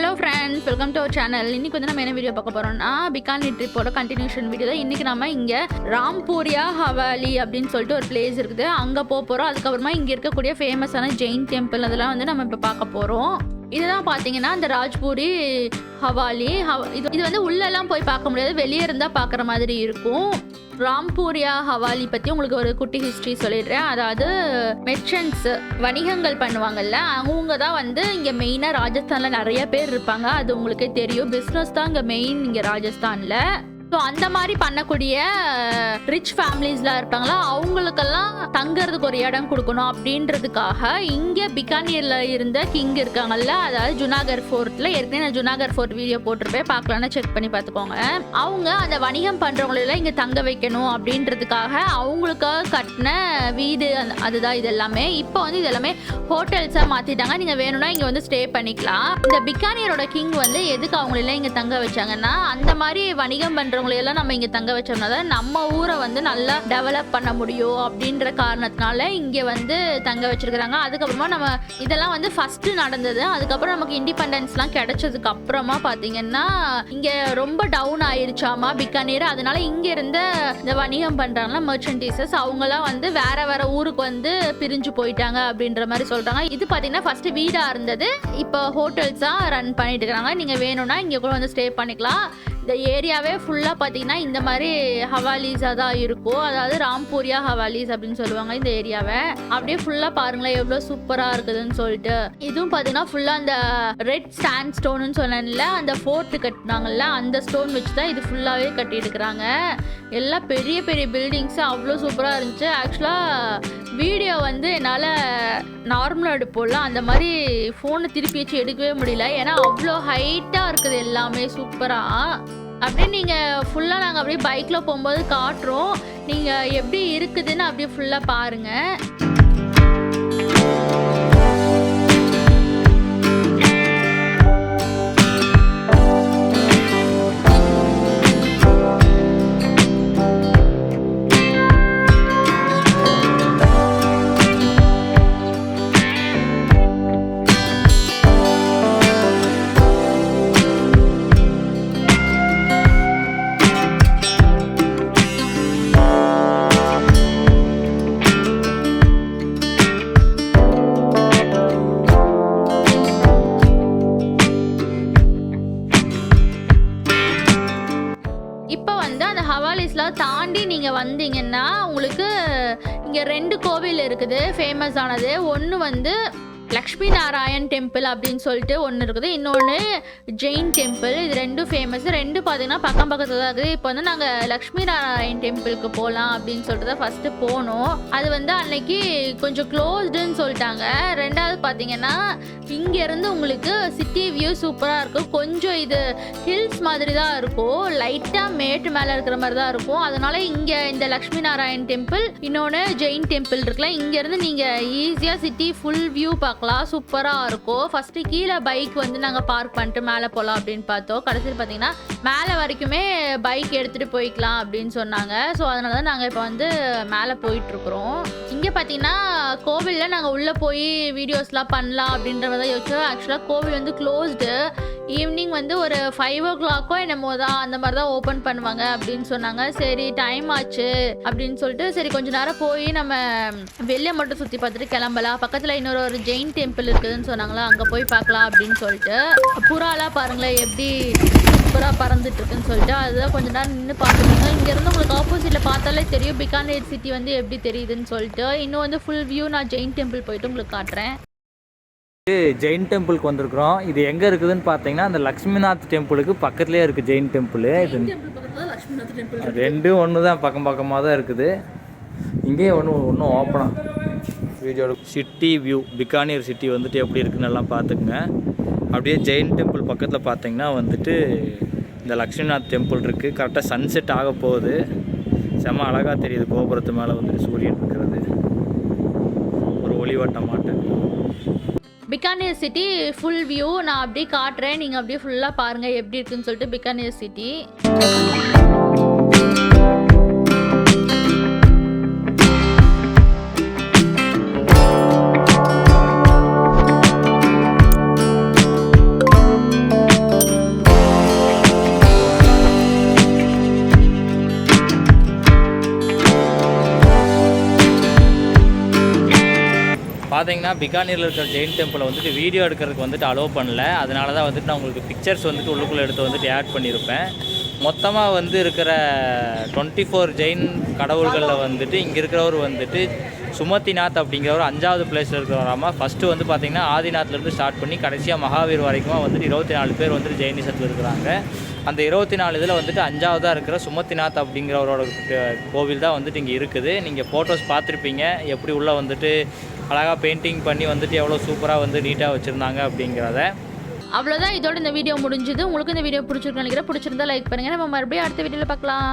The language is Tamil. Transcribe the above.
Hello friends welcome to our channel இன்னைக்கு வந்து நம்ம என்ன வீடியோ பார்க்க போறோம்னா பிகானி ட்ரிப்போட கண்டினியூஷன் வீடியோ தான். இன்னைக்கு நம்ம இங்கே ராம்பூரியா ஹவாலி அப்படின்னு சொல்லிட்டு ஒரு பிளேஸ் இருக்குது. அங்கே போக போகிறோம் அதுக்கப்புறமா இங்கே இருக்கக்கூடிய ஃபேமஸான ஜெயின் டெம்பிள் அதெல்லாம் வந்து நம்ம இப்போ பார்க்க போகிறோம் இதுதான் பார்த்தீங்கன்னா இந்த ராஜ்பூரி ஹவாலி ஹவ் இது இது வந்து உள்ளெல்லாம் போய் பார்க்க முடியாது. வெளியே இருந்தால் பார்க்குற மாதிரி இருக்கும். ராம்பூரியா ஹவாலி பற்றி உங்களுக்கு ஒரு குட்டி ஹிஸ்ட்ரி சொல்லிடுறேன். அதாவது மெர்ச்சன்ட்ஸ் வணிகங்கள் பண்ணுவாங்கல்ல அவங்க தான் வந்து இங்கே மெயினாக ராஜஸ்தானில் நிறைய பேர் இருப்பாங்க. அது உங்களுக்கே தெரியும். பிஸ்னஸ் தான் இங்கே மெயின் இங்கே ராஜஸ்தானில். ஸோ அந்த மாதிரி பண்ணக்கூடிய ரிச் ஃபேமிலிஸ்லாம் இருப்பாங்களா அவங்களுக்கெல்லாம் தங்கறதுக்கு ஒரு இடம் கொடுக்கணும் அப்படின்றதுக்காக இங்கே பிகானீரில் இருந்த கிங் இருக்காங்கல்ல அதாவது ஜுனாகர் ஃபோர்ட்டில் ஏற்கனவே நான் ஜுனாகர் ஃபோர்ட் வீடியோ போட்டிருப்பேன் பார்க்கலான்னு செக் பண்ணி பார்த்துக்கோங்க. அவங்க அந்த வணிகம் பண்ணுறவங்களெல்லாம் இங்கே தங்க வைக்கணும் அப்படின்றதுக்காக அவங்களுக்காக கட்டின வீடு அதுதான் இது எல்லாமே. இப்போ வந்து இது எல்லாமே ஹோட்டல்ஸாக மாற்றிட்டாங்க நீங்கள் வேணும்னா இங்கே வந்து ஸ்டே பண்ணிக்கலாம். இந்த பிகானியரோட கிங் வந்து எதுக்கு அவங்களெல்லாம் இங்கே தங்க வச்சாங்கன்னா அந்த மாதிரி வணிகம் பண்ணுற எல்லாம் நம்ம இங்கே தங்க வச்சோம்னா தான் நம்ம ஊரை வந்து நல்லா டெவலப் பண்ண முடியும் அப்படின்ற காரணத்தினால இங்கே வந்து தங்க வச்சிருக்கிறாங்க. அதுக்கப்புறமா நம்ம இதெல்லாம் வந்து ஃபஸ்ட்டு நடந்தது. அதுக்கப்புறம் நமக்கு இண்டிபெண்டன்ஸ்லாம் கிடைச்சதுக்கு அப்புறமா பார்த்தீங்கன்னா இங்கே ரொம்ப டவுன் ஆயிருச்சாமா பிக்கானீர். அதனால இங்கே இருந்த இந்த வணிகம் பண்ணுறாங்களா மெர்ச்சன்டீசஸ் அவங்களாம் வந்து வேற வேற ஊருக்கு வந்து பிரிஞ்சு போயிட்டாங்க அப்படின்ற மாதிரி சொல்றாங்க. இது பார்த்தீங்கன்னா ஃபர்ஸ்ட் வீடா இருந்தது. இப்போ ஹோட்டல்ஸாக ரன் பண்ணிட்டு இருக்காங்க. நீங்க வேணும்னா இங்கே கூட வந்து ஸ்டே பண்ணிக்கலாம். இந்த ஏரியாவே ஃபுல்லாக பார்த்தீங்கன்னா இந்த மாதிரி ஹவாலிஸாக தான் இருக்கும் அதாவது ராம்பூரியா ஹவாலிஸ் அப்படின்னு சொல்லுவாங்க இந்த ஏரியாவை. அப்படியே ஃபுல்லாக பாருங்களேன் எவ்வளோ சூப்பராக இருக்குதுன்னு சொல்லிட்டு. இதுவும் பார்த்தீங்கன்னா ஃபுல்லாக அந்த ரெட் சாண்ட் ஸ்டோனுன்னு சொன்னேன்ல அந்த ஃபோர்ட்டு கட்டினாங்கல்ல அந்த ஸ்டோன் வச்சு தான் இது ஃபுல்லாகவே கட்டியிருக்கிறாங்க. எல்லாம் பெரிய பெரிய பில்டிங்ஸும் அவ்வளோ சூப்பராக இருந்துச்சு. ஆக்சுவலாக வீடியோ வந்து என்னால் நார்மலாக எடுப்போம்ல அந்த மாதிரி ஃபோனை திருப்பி வச்சு எடுக்கவே முடியல. ஏன்னா அவ்வளோ ஹைட்டாக இருக்குது எல்லாமே சூப்பராக அப்படியே நீங்கள் ஃபுல்லாக நாங்கள் அப்படியே பைக்கில் போகும்போது காட்டுறோம். நீங்கள் எப்படி இருக்குதுன்னு அப்படியே ஃபுல்லாக பாருங்கள் நீங்கள் வந்தீங்கன்னா உங்களுக்கு இங்கே ரெண்டு கோவில் இருக்குது ஃபேமஸ் ஆனது. ஒன்று வந்து லக்ஷ்மி நாராயண் டெம்பிள் அப்படின்னு சொல்லிட்டு ஒன்று இருக்குது. இன்னொன்று ஜெயின் டெம்பிள். இது ரெண்டும் ஃபேமஸ் ரெண்டு பார்த்தீங்கன்னா பக்கம் பக்கத்தில் தான் இருக்குது. இப்போ வந்து நாங்கள் லக்ஷ்மி நாராயண் டெம்பிளுக்கு போகலாம் அப்படின்னு சொல்லிட்டு தான் ஃபஸ்ட்டு போனோம். அது வந்து அன்னைக்கு கொஞ்சம் க்ளோஸ்டுன்னு சொல்லிட்டாங்க. ரெண்டாவது பார்த்தீங்கன்னா இங்கேருந்து உங்களுக்கு சிட்டி வியூ சூப்பராக இருக்கும். கொஞ்சம் இது ஹில்ஸ் மாதிரி தான் இருக்கும். லைட்டாக மேட்டு மேலே இருக்கிற மாதிரி தான் இருக்கும். அதனால இங்கே இந்த லக்ஷ்மி நாராயண் டெம்பிள் இன்னொன்று ஜெயின் டெம்பிள் இருக்குல்ல இங்கேருந்து நீங்கள் ஈஸியாக சிட்டி ஃபுல் வியூ பார்க்கலாம் சூப்பராக இருக்கும். ஃபஸ்ட்டு கீழே பைக் வந்து நாங்கள் பார்க் பண்ணிட்டு மேலே போகலாம் அப்படின்னு பார்த்தோம். கடைசியில் பார்த்தீங்கன்னா மேலே வரைக்குமே பைக் எடுத்துகிட்டு போய்க்கலாம் அப்படின்னு சொன்னாங்க. ஸோ அதனால தான் நாங்கள் இப்போ வந்து மேலே போயிட்டுருக்குறோம் இங்கே பார்த்தீங்கன்னா கோவிலில் நாங்கள் உள்ளே போய் வீடியோஸ்லாம் பண்ணலாம் அப்படின்ற மாதிரி தான் யோசிச்சோம் ஆக்சுவலாக கோவில் வந்து க்ளோஸ்டு ஈவினிங் வந்து ஒரு ஃபைவ் ஓ கிளாக்கோ என்னமோ தான் அந்த மாதிரி தான் ஓப்பன் பண்ணுவாங்க அப்படின்னு சொன்னாங்க. சரி டைம் ஆச்சு அப்படின்னு சொல்லிட்டு சரி கொஞ்ச நேரம் போய் நம்ம வெளியே மட்டும் சுற்றி பார்த்துட்டு கிளம்பலாம். பக்கத்தில் இன்னொரு ஒரு ஜெயின் டெம்பிள் இருக்குதுன்னு சொன்னாங்களா அங்கே போய் பார்க்கலாம் அப்படின்னு சொல்லிட்டு. புறாலாம் பாருங்களேன் எப்படி சூப்பராக பறந்துட்டு இருக்குன்னு சொல்லிட்டு அதுதான் கொஞ்ச நேரம் நின்று பார்த்துருந்தோம் இங்கேருந்து உங்களுக்கு ஆப்போசிட்டில் பார்த்தாலே தெரியும். பிகானேர் சிட்டி வந்து எப்படி தெரியுதுன்னு சொல்லிட்டு. இன்னும் வந்து ஃபுல் வியூ நான் ஜெயின் டெம்பிள் போயிட்டு உங்களுக்கு காட்டுறேன். ஜெயின் டெம்பிளுக்கு வந்திருக்கிறோம். இது எங்கே இருக்குதுன்னு பார்த்தீங்கன்னா அந்த லக்ஷ்மிநாத் டெம்பிளுக்கு பக்கத்துலேயே இருக்குது ஜெயின் டெம்பிள் இது ரெண்டும் ஒன்று தான் பக்கம் பக்கமாக தான் இருக்குது. இங்கேயும் ஒன்று ஒன்றும் ஓப்பனாக வீடியோட சிட்டி வியூ பிகானீர் சிட்டி வந்துட்டு எப்படி இருக்குன்னு எல்லாம் பார்த்துக்குங்க. அப்படியே ஜெயின் டெம்பிள் பக்கத்தில் பார்த்தீங்கன்னா வந்துட்டு இந்த லக்ஷ்மிநாத் டெம்பிள் இருக்குது கரெக்டாக சன்செட் ஆக போகுது. செம்ம அழகாக தெரியுது. கோபுரத்து மேலே வந்துட்டு சூரியன் இருக்கிறது. ஒரு ஒளிவட்டமாட்டு பிகானேர் சிட்டி ஃபுல் வியூ நான் அப்படியே காட்டுறேன். நீங்கள் அப்படியே ஃபுல்லாக பாருங்கள் எப்படி இருக்குன்னு சொல்லிட்டு பிகானேர் சிட்டி. பார்த்தீங்கன்னா பிகானீரில் இருக்கிற ஜெயின் டெம்பிளை வந்துட்டு வீடியோ எடுக்கிறதுக்கு வந்துட்டு அலோவ் பண்ணல. அதனால தான் வந்துட்டு நான் உங்களுக்கு பிக்சர்ஸ் வந்துட்டு உள்ளுக்குள்ளே எடுத்து வந்துட்டு ஆட் பண்ணியிருப்பேன். மொத்தமாக வந்து இருக்கிற டுவெண்ட்டி ஃபோர் ஜெயின் கடவுள்களில் வந்துட்டு இங்கே இருக்கிறவர் வந்துட்டு சுமதிநாத் அப்படிங்கிறவர் அஞ்சாவது பிளேஸில் இருக்கிறவராமா. ஃபஸ்ட்டு வந்து பார்த்திங்கன்னா ஆதிநாத்லேருந்து ஸ்டார்ட் பண்ணி கடைசியாக மகாவீர் வரைக்கும் வந்துட்டு இருபத்தி நாலு பேர் வந்துட்டு ஜெயினிசத்தில் இருக்கிறாங்க. அந்த இருபத்தி நாலு இதில் வந்துட்டு அஞ்சாவதாக இருக்கிற சுமதிநாத் அப்படிங்கிறவரோட கோவில் தான் வந்துட்டு இங்கே இருக்குது. நீங்கள் ஃபோட்டோஸ் பார்த்துருப்பீங்க. எப்படி உள்ளே வந்துட்டு அழகாக பெயிண்டிங் பண்ணி வந்துட்டு எவ்வளோ சூப்பராக வந்து நீட்டாக வச்சுருந்தாங்க அப்படிங்கிறத. அவ்வளோதான் இதோட இந்த வீடியோ முடிஞ்சுது. உங்களுக்கு இந்த வீடியோ பிடிச்சிருக்குன்னு நினைக்கிறேன். பிடிச்சிருந்தா லைக் பண்ணுங்கள் நம்ம மறுபடியும் அடுத்த வீடியோவில் பார்க்கலாம்.